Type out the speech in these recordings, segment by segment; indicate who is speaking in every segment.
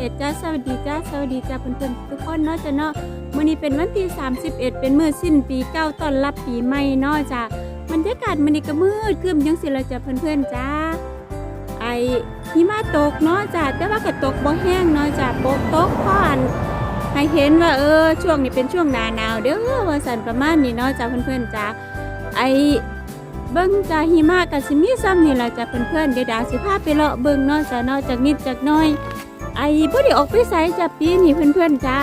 Speaker 1: 31จ้าสวัสดีจ้าสวัสดีจ้าเพื่อนๆทุกคนเนาะจ้ะเนาะมื้อนี้เป็นวันที่ 31 เป็นมื้อสิ้นปีเก้าต้อนรับปีใหม่เนาะจ้ะบรรยากาศมื้อนี้ก็มืดครึ้มจังสิละจ้ะเพื่อนๆจ้าไอหิมะตกเนาะจ้ะแต่ว่าก็ตกบ่แห้งเนาะจ้ะโปกตกพออันให้เห็นว่าเออช่วงนี้เป็นช่วงหน้าหนาวเด้อว่าซั่นประมาณนี้เนาะจ้ะเพื่อนๆจ้าไอเบิ่งจ้าหิมะกับสิมีซ้ำนี่ล่ะจ้ะเพื่อนๆเดี๋ยวดาสิพาไปเลาะเบิ่งเนาะจ้ะเนาะจากนิดจากน้อย ไอ้บ่ได้ออกไปไสจ้ะปีนี้เพื่อนๆจ้า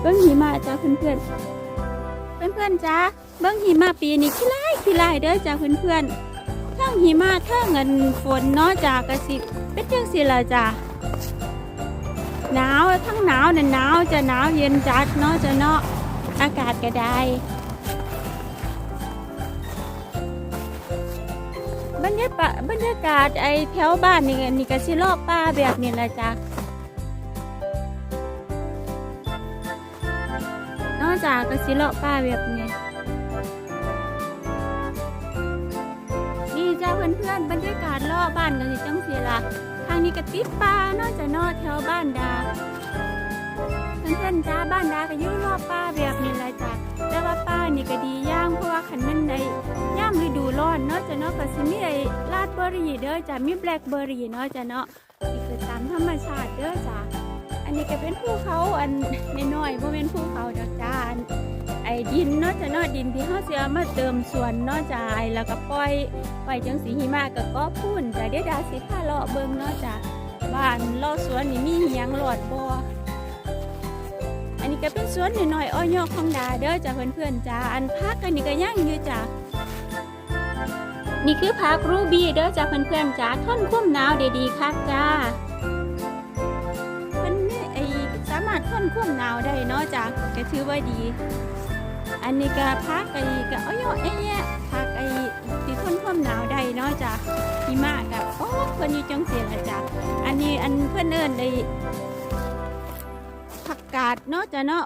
Speaker 1: เบิ่งหิมะจ้ะเพื่อนๆ เพื่อนๆจ้าเบิ่งหิมะปีนี้ขี้ไลายขี้ไลายเด้อจ้ะเพื่อนๆทั้งหิมะทั้งเงินฝนเนาะจ้ะก็สิเป็นจังซี่ล่ะจ้ะหนาวทั้งหนาวน่ะหนาวจะหนาวเย็นจัดเนาะจะเนาะอากาศก็ได้ ยากาศบรรยากาศไอแถวบ้านนี่นี่ก็สิรอบป่าแบบนี้ละจ้ะนอกจากก็สิรอบป่าแบบนี้นี่จ้าเพื่อนๆบรรยากาศรอบบ้านกันสิจังสีละทางนี้ก็ติดป่านอกจากนอกแถวบ้านดาเพื่อนๆจ้าบ้านดาก็อยู่รอบป่าแบบนี้แหละ แต่ว่าป่านี่ก็ดีย่างเพราะว่าขันมันได้ย่ามฤดูร้อนเนาะจ้ะเนาะก็สิมีไอ้ลาดเบอร์รี่เด้อจ้ะมีแบล็คเบอร์รี่เนาะจ้ะเนาะนี่คือตามธรรมชาติเด้อจ้ะอันนี้ก็เป็นภูเขาอันน้อยๆบ่แม่นภูเขาดอกจ้าอันไอ้ดินเนาะจ้ะเนาะดินที่เฮาสิเอามาเติมสวนเนาะจ้ะไอ้แล้วก็ปล่อยปล่อยจังสีหิมะก็ก็พุ่นจ้ะเดี๋ยวดาสิพาเลาะเบิ่งเนาะจ้ะบ้านเลาะสวนนี่มีหยังหลอดบ่อันนี้ ก็เป็นสวนน้อยๆอ้อยอกของดาเด้อจ้ะเพื่อนๆจ้ะอันพักอันนี้ก็ยังอยู่จ้ะนี่คือพักรูบี้เด้อจ้าเพื่อนๆจ้าทนความหนาวได้ดีคักจ้ามันนี่ไอสามารถทนความหนาวได้เนาะจ้าก็ถือว่าดี อันนี้ก็พักไอ้ก็อ้อยๆเอ้ยพักไอ้ที่ทนความหนาวได้เนาะจ้าหิมะกับโอ้เพิ่นอยู่จังซี่ล่ะจ้าอันนี้อันเพิ่อนเอิ้นได้ ผักาดเนาะจ้าเนาะ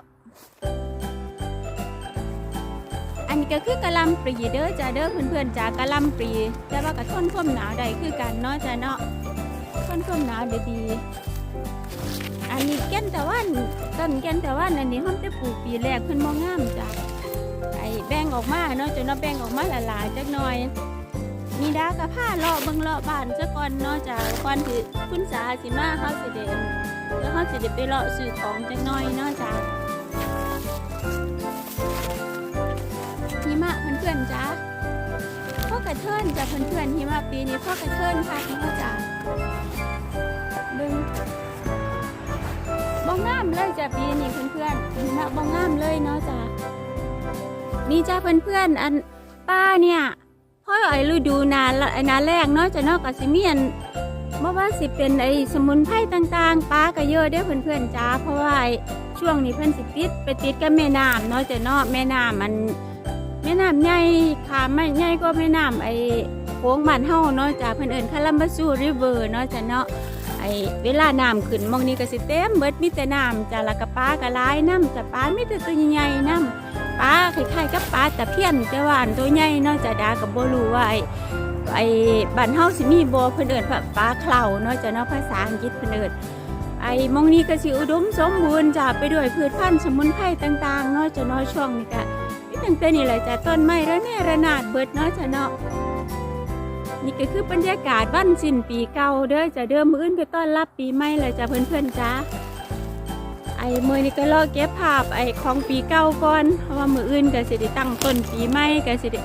Speaker 1: อันนี้ก็คือกะลำปรีเด้อจ้าเด้อเพื่อนๆจ้ากะลำปรีแต่ว่าก็ทนความหนาวได้คือกันเนาะจ้าเนาะทนความหนาวได้ดีอันนี้แก่นตะวันต้นแก่นตะวันอันนี้เฮาได้ปลูกปีแรกเพิ่นบ่งามจ้าไอ้แบ่งออกมาเนาะจ้าเนาะแบ่งออกมาหลายๆจักหน่อยมีดากระผ้าเลาะเบิ่งเลาะบ้านซะก่อนเนาะจ้าก่อนที่คุณสาสิมาเฮาสิได้ แล้วเฮาสิได้ไปเลาะซื้อของจักน่อยเนาะจ้าหิมะเพื่อนๆจ้าพ่อกระเทินจ้ะเพื่อนๆหิมะปีนี้พ่อกระเทินค่ะพ่อจ๋าเบึงบ้องงามเลยจ้ะปีนี้เพื่อนๆหิมะบ้องงามเลยเนาะจ้ะนี่จ้าเพื่อนๆอันป้าเนี่ยพ่อไอ้ฤดูนาละไอ้นาแรกเนาะจะนอกกับสิเมียน เมื่อว่าสิเป็นไอ้สมุนไพรต่างๆป้าก็เยอะเด้อเพื่อนๆจ้าเพราะว่าช่วงนี้เพื่อนสิติดไปติดกับแม่น้ำเนาะจะเนาะแม่น้ำมันแม่น้ำใหญ่ค่ะไม่ใหญ่ก็แม่น้ำไอ้โค้งบ้านเฮาเนาะจ้ะเพิ่นเอิ้นคาลัมบาซูริเวอร์เนาะจ้ะเนาะไอ้เวลาน้ำขึ้นมองนี้ก็สิเต็มเบิดมีแต่น้ำจ้ะแล้วก็ปลาก็หลายน้ำจ้ะปลามีแต่ตัวใหญ่ๆน้ำปลาคล้ายๆกับปลาตะเพียนแต่ว่าอันตัวใหญ่เนาะจ้ะดาก็บ่รู้ว่าไอ้ ไอ้บ้านเฮาสิมีบ่เพิ่นเอิ้นปลาเคลาเนาะจ้ะเนาะภาษาอังกฤษเพิ่นเอิ้นไอ้มองนี้ก็สิอุดมสมบูรณ์จ้ะไปด้วยพืชพันธุ์สมุนไพรต่างๆเนาะจ้ะเนาะช่วงนี้ก็นี่ตั้งแต่นี่แหละจ้ะต้นไม้ระเนระนาดเบิดเนาะจ้ะเนาะนี่ก็คือบรรยากาศบ้านสิ้นปีเก่าเด้อจะเดิมมื้ออื่นก็ต้อนรับปีใหม่เลยจ้ะเพื่อนๆจ้าไอ้มือนี้ก็รอเก็บภาพไอ้ของปีเก่าก่อนเพราะว่ามืออื่นก็สิได้ตั้งต้นปีใหม่ก็สิได้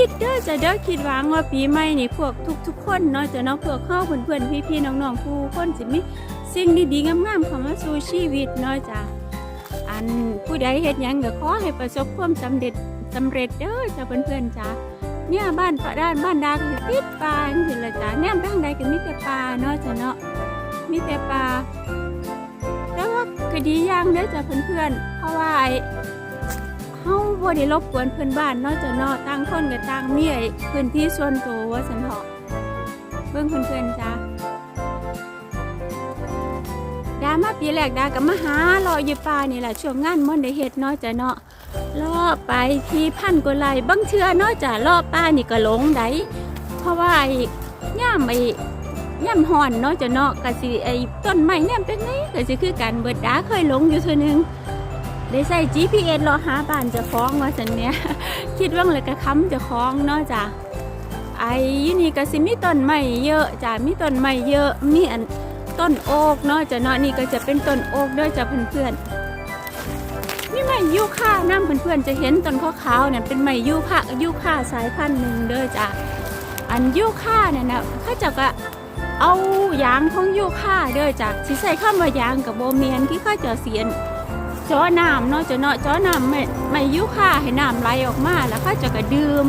Speaker 1: คิดเด้อจะเด้อคิดหวังว่าปีใหม่นี่พวกทุกๆคนเนาะจะเนาะพวกเฮาเพื่อนๆพี่ๆน้องๆผู้คนสิมีสิ่งดีๆงามๆเข้ามาสู่ชีวิตเนาะจ้ะอันผู้ใดเฮ็ดหยังก็ขอให้ประสบความสำเร็จสำเร็จเด้อจ้าเพื่อนๆจ้าเนี่ยบ้านปะด้านบ้านดาก็สิติดปลาจังซี่ละจ้าแนมทางใดก็มีแต่ปลาเนาะจ้ะเนาะมีแต่ปลาแต่ว่าก็ดีอย่างเด้อจ้าเพื่อนๆเพราะว่าไอ เฮาบ่ได้รบกวนเพื่อนบ้านนาะจ้ะเนาะต่างคนก็ต่างมีไอ้พื้นที่ส่วนตัวว่าซั่นเถาะเบิ่งเพื่อนๆจ้าดามาปีแรกดากับมาหารออยู่ป่านี่แหละช่วงงานม่อนได้เฮ็ดนาะจ้ะเนาะรอไปที่พันกว่าไร่บางเทื่อนาะจ้ะรอป่านี่ก็หลงได้เพราะว่าไอ้ย่ามไอ้ย่ำหอนเนาะจะเนาะก็สิไอ้ต้นไม้เนี่ยเป็นไงก็สิคือกันเบิดดาเคยหลงอยู่เทื่อนึง ได้ใส่ GPS รอหาบ้านจะคล้องว่าสันเนี้ยคิดว่างเลยก็ค้ำจะคล้องเนาะจ้ะไอ้ยี่นี่ก็สิมีต้นไม้เยอะจ้ะมีต้นไม้เยอะมีอันต้นโอกเนาะจ้ะเนาะนี่ก็จะเป็นต้นโอกด้อจ้ะเพื่อนๆนี่ไม้ยูค่าน้ำเพื่อนๆจะเห็นต้นข้าวเนี่ยเป็นไม้ยูค่ายูค่าสายพันธุ์หนึ่งเด้อจ้ะอันยูค่าเนี่ยนะเขาเจะก็เอายางของยูค่าเด้อจากสิใส่ข้ามายางกับโบเมียนที่ข้าเจอเสียน จอน้ำเนาะจะเนาะจอน้ำไม่ไม่ยูค่าให้น้ำไหลออกมาแล้วเข้าเจะก็ดื่ม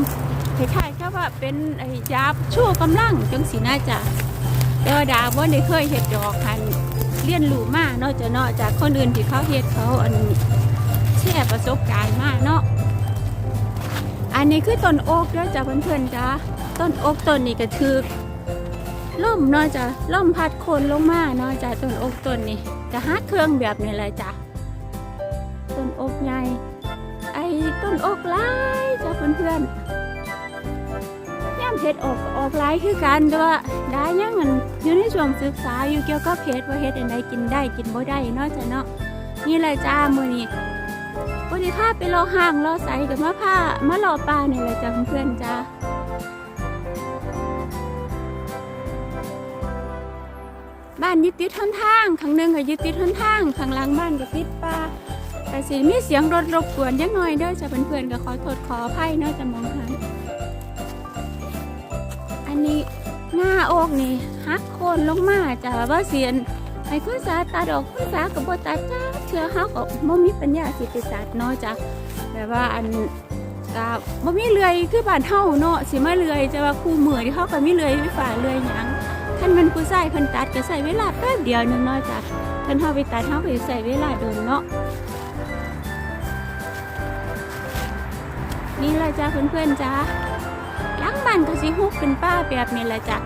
Speaker 1: คล้ายๆก็ว่าเป็นไอ้ยาชั่วกำลังจังสีน่าจะแต่ว่าดาบ่ได้เคยเฮ็ดดอกคันเรียนรู้มากเนาะจะเนาะจากคนอื่นที่เขาเฮ็ดเขาอันแชร์ประสบการณ์มากเนาะอันนี้คือต้นโอ๊กเด้อจ้ะเพื่อนๆจ้าต้นโอ๊กต้นนี้ก็ถือล่มเนาะจ้ะล่มพัดโคนลงมาเนาะจ้ะต้นโอ๊กต้นนี่จะหาเครื่องแบบนี้เลยจ้ะ นอกลายจ้ะเพื่อนๆย่ำเพชรออกออกลายคือกันแต่ว่าได้ยังมันอยู่ในช่วงศึกษาอยู่เกี่ยวกับเพชรว่าเฮ็ดอันใดกินได้กินบ่ได้นาะจ้ะเนาะนี่เลยจ้ามือนี้วันนี้พาไปรอห่างรอใสกับมาผ้ามารอปลาเนี่แหละจ้ะเพื่อนๆจ้าบ้านยึดติดทนทางข้างหนึ่งก็ยึดติดทนทางข้างหลังบ้านก็ติดป่า แต่สิมีเสียงรถรบกวนยังน้อยเด้อจะเพื่อนๆก็ขอโทษขออภัยเนาะจะมองหันอันนี้หน้าอกนี่หักโคนลงมาจ้ะว่าเสียนไอ้คุณสาตัดออกคุณสากับบ่ตัดจ้าเชื่อเฮาก็บ่มีปัญญาสิไปตัดเนาะจ้ะแต่ว่าอันก็บ่มีเลื่อยคือบ้านเฮาเนาะสิมาเลื่อยจะว่าคู่มือที่เฮาก็มีเลื่อยไฟฟ้าเลื่อยหยังท่านเป็นผู้ใส่เพิ่นตัดก็ใส่เวลาแป๊บเดียวนึงเนาะจ้ะท่านเฮาไปตัดเฮาก็ใส่เวลาโดนเนาะ นี่แหละจ้ะเพื่อนๆจ้ะหลังบ้านก็สิฮุกเป็นป้าแบบนี้แหละจ้ะ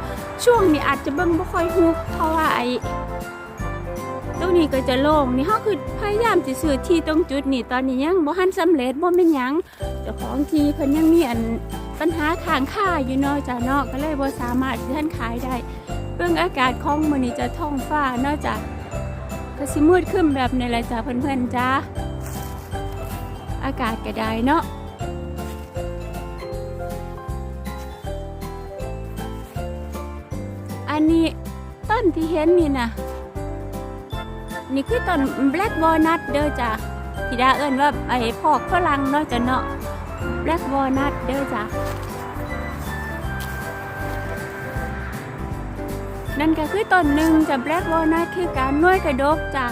Speaker 1: ช่วงนี้อาจจะเบิ่งบ่ค่อยฮุกเพราะว่าไอ้ตรงนี้ก็จะโล่งนี่เฮาคือพยายามสิซื้อที่ตรงจุดนี้ตอนนี้ยังบ่ทันสำเร็จบ่แม่นหยังเจ้าของที่เพิ่นยังมีอันปัญหาค้างค่าอยู่เนอกจากนอกก็เลยบ่สามารถที่ท่านขายได้เรื่องอากาศของมื้อนี้จะท้องฟ้านอกจากก็สิมืดขึ้นแบบนี้แหละจ้ะเพื่อนๆจ้าอากาศก็ได้เนาะ นนี้ ต้นที่เห็นนี่นะนี่คือต้น black walnut เด้อจ้ะที่ดาเอิ้นว่าไอ้พอกฝรั่งเนาะจ้ะเนาะแบล็กวอลนัทเด้อจ้ะนั่นก็คือต้นหนึ่งจะแบล็กวอลนัทคือการน้วยกระดกจาก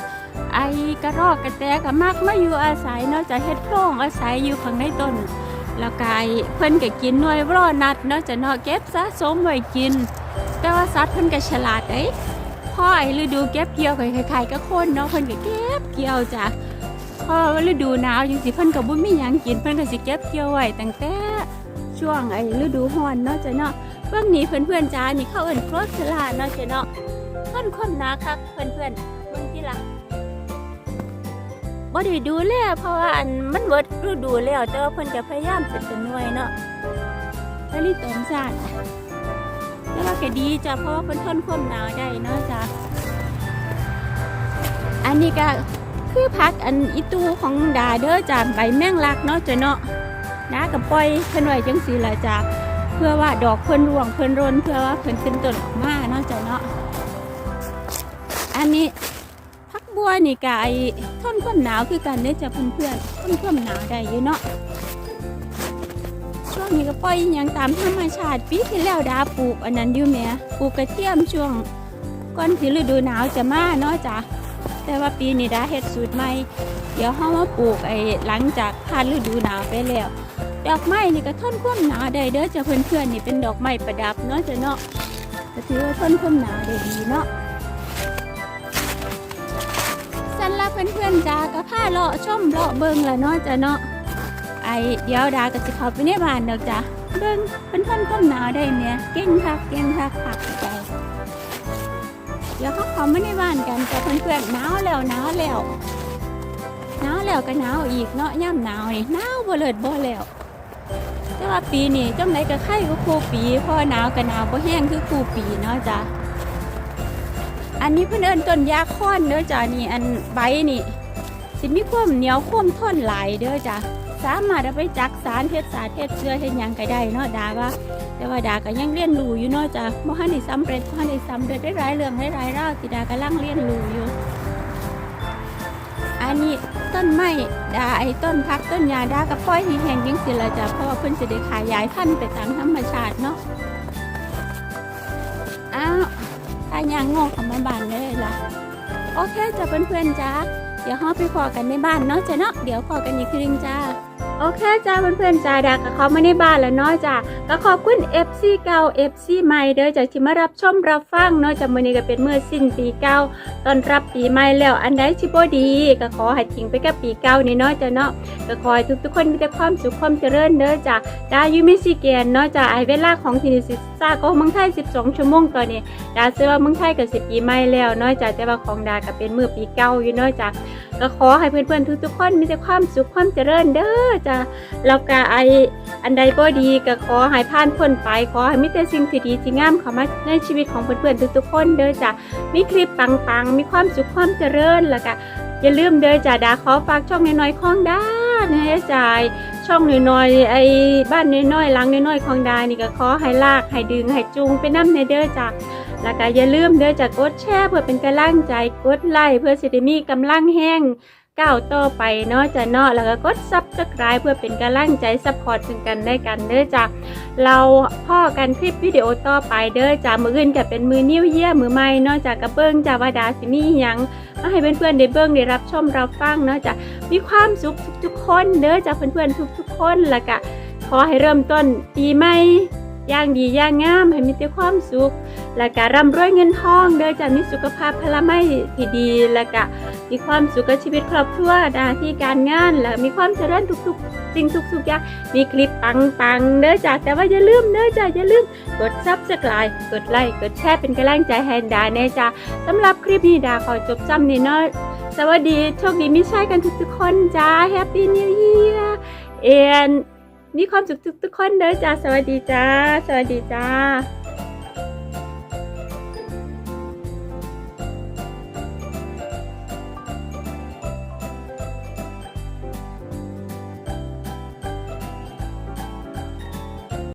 Speaker 1: ไอ้กระรอกกระแตกับมักมาอยู่อาศัยเนาะจะเฮ็ดโพรงอาศัยอยู่ข้างในต้นแล้วกายเพิ่นก็กินน่วยวอลนัทเนาะจะเนาะเก็บสะสมไว้กิน แต่ว่าสัตว์เพิ่นก็ฉลาดเด้พ่อไอ้ฤดูเก็บเกี่ยวก็คล้ายๆกับคนเนาะเพิ่นก็เก็บเกี่ยวจ้ะพ่อฤดูหนาวจังสิเพิ่นก็บ่มีหยังกินเพิ่นก็สิเก็บเกี่ยวไว้ตั้งแต่ช่วงไอ้ฤดูร้อนเนาะจ้ะเนาะเบิ่งนี้เพื่อนๆจ้านี่เขาเอิ้นโครสลาเนาะจ้ะเนาะเพิ่นคนหนาคักเพื่อนๆเบิ่งติล่ะบ่ได้ดูแลเพราะว่าอันมันเบิดฤดูแล้วแต่ว่าเพิ่นก็พยายามเป็นเป็นหน่วยเนาะผลิตตมชาติแต่ ว่าก็ดีจ้ะเพราะว่าเพิ่นทนความหนาวได้เนาะจ้ะอันนี้ก็คือพักอันอีตูของดาเด้อจานใบแมงลักเนาะจ้ะเนาะนากับปล่อยเพิ่นไว้จังสีละจ้ะเพื่อว่าดอกเพิ่นร่วงเพิ่นร่นเพื่อว่าเพิ่นขึ้นต้นออกมาเนาะจ้ะเนาะอันนี้พักบัวนี่ก็ไอทนความหนาวคือกันเด้อจ้ะเพื่อนๆทนความหนาวได้อยู่เนาะ ช่วงนี้ก็ปล่อยอย่างตามธรรมชาติปีที่แล้วดาปลูกอันนั้นอยู่แม่ปลูกกระเทียมช่วงก่อนที่ฤดูหนาวจะมาเนาะจ้ะแต่ว่าปีนี้ด้เฮ็ดสูตรใหม่ เดี๋ยวเฮามาปลูกไอ้หลังจากผ่านฤดูหนาวไปแล้ว ดอกไม้นี่ก็ทนความหนาวได้เด้อจ้ะเพื่อนๆนี่เป็นดอกไม้ประดับเนาะจ้ะเนาะก็ถือว่าทนความหนาวได้ดีเนาะสันละเพื่อนๆจ้าก็พาเลาะชมเลาะเบิ่งละเนาะจ้ะเนาะ อเดี๋ยวดาก็สิเข้าไปในบ้านดอกจ้ะเบิ่งเป็นทนความหนาวได้เนี่ยเก่งคักเก่งคักคักใจเดี๋ยวเขาเข้ามาในบ้านกันแต่เพื่อนๆหนาวแล้วหนาวแล้วหนาวแล้วก็หนาวอีกเนาะย่ำหนาวนี่หนาวบ่เลิศบ่แล้วแต่ว่าปีนี้จังไดก็ไข่ก็คู่ปีพอหนาวก็หนาวบ่แห้งคือคู่ปีเนาะจ้ะอันนี้เพิ่นเอิ้นต้นยาค้อนเด้อจ้ะนี่อันใบนี่สิมีความเหนียวความทนหลายเด้อจ้ะ สามารถเอาไปจักสารเฮ็ดสารเฮ็ดเสื้อเฮ็ดหยังก็ได้เนาะดาว่า แต่ว่าดาก็ยังเรียนรู้อยู่เนาะจ้ะบ่ทันได้สำเร็จบ่ทันได้สำเร็จได้หลายเรื่องได้หลายราวที่ดากำลังเรียนรู้อยู่ อันนี้ต้นไม้ดาไอ้ต้นพักต้นยาดากับปล่อยให้แห้งจังซี่ล่ะจ้ะเพราะว่าเพิ่นสิได้ขยายพันธุ์ไปตามธรรมชาติเนาะอ้าวถ้ายังงอกเข้ามาบ้านเลยล่ะโอเคจ้ะเพื่อนๆจ้าเดี๋ยวเฮาไปพอกันในบ้านเนาะจ้ะเนาะเดี๋ยวพอกันอีกทีนึงจ้า โอเคจ้าเพื่อนๆจ้าดาก็เข้ามาในบ้านแล้วเนาะจ้าก็ขอบคุณ FC เก่า FC ใหม่เด้อจ้าที่มารับชมรับฟังเนาะจ้ามื้อนี้ก็เป็นมื้อสิ้นปีเก่าตอนรับปีใหม่แล้วอันใดที่บ่ดี ก็ขอให้ทิ้งไปกับปีเก่านี่เนาะจ้าเนาะก็ขอให้ทุกๆคนมีแต่ความสุขความเจริญเด้อจ้าดาอยู่มิชิแกนเนาะจ้าไอเวลาของที่นี่สิซ่าก็เมืองไทย 12 ชั่วโมงตอนนี้ดาเชื่อว่าเมืองไทยก็สิปีใหม่แล้วเนาะจ้าแต่ว่าของดาก็เป็นมื้อปีเก่าอยู่เนาะจ้าก็ขอให้เพื่อนๆทุกๆคนมีแต่ความสุขความเจริญเด้อจ้าแล้วก็ไออันใดบ่ดีก็ขอให้ผ่านพ้นไปขอให้มีแต่สิ่งที่ดีที่งามเข้ามาในชีวิตของเพื่อนๆทุกๆคนเด้อจ้ะมีคลิปปังๆ มีความสุขความเจริญแล้วก็อย่าลืมเด้อจ้ะดาขอฝากช่องน้อยๆของดานะฮะจ่ายช่องน้อยๆไอ้บ้านน้อยๆหลังน้อยๆของดานี่ก็ขอให้ลากให้ดึงให้จูงไปนํในเด้อจ้ะแล้วก็อย่าลืมเด้อจ้ะกดแชร์เพื่อเป็นกำลังใจกดไลค์เพื่อสิได้มีกำลังแห้ง ก้าวต่อไปเนาะจะเนาะแล้วก็กดซับสไคร b e เพื่อเป็นกำลังใจซัพพอร์ตซึ่งกันได้กันเด้อจ้ะเราพ่อกันคลิปวิดีโอต่อไปเด้อจ้ะมืออื่นก็เป็นมือนิ้วเยี่ยมือใหม่เนาะจ้ะกระเบิ้องจ้ะว่าดาสิมีหยังมาให้เพื่อนๆได้เบิ้งได้รับชมรับฟังเนาะจ้ะมีความสุขทุกๆคนเด้อจ้ะเพื่อนๆทุก ๆ คนแล้วก็ขอให้เริ่มต้นปีใหม่ย่างดีย่างงามให้มีแต่ความสุข แล้วก็ร่ำรวยเงินทองเด้อจ้ะมีสุขภาพพลไม่ที่ดีแล้วก็ มีความสุขกับชีวิตครอบครัวหน้าที่การงาน และมีความเจริญทุกๆ สิ่งทุกๆอย่างมีคลิปปังๆเด้อจ้ะแต่ว่าอย่าลืมเด้อจ้ะอย่าลืมกดซับสไครต์กดไลค์กดแชร์เป็นกำลังใจให้ดาแน่จ้ะสำหรับคลิปนี้ดาขอจบซ้ำนี่เนาะสวัสดีโชคดีไม่ใช่กันทุกๆคนจ้าแฮปปี้นิว e ย r เอ็นมีความสุขทุกๆคนเด้อจ้าสวัสดีจ้า สวัสดีจ้า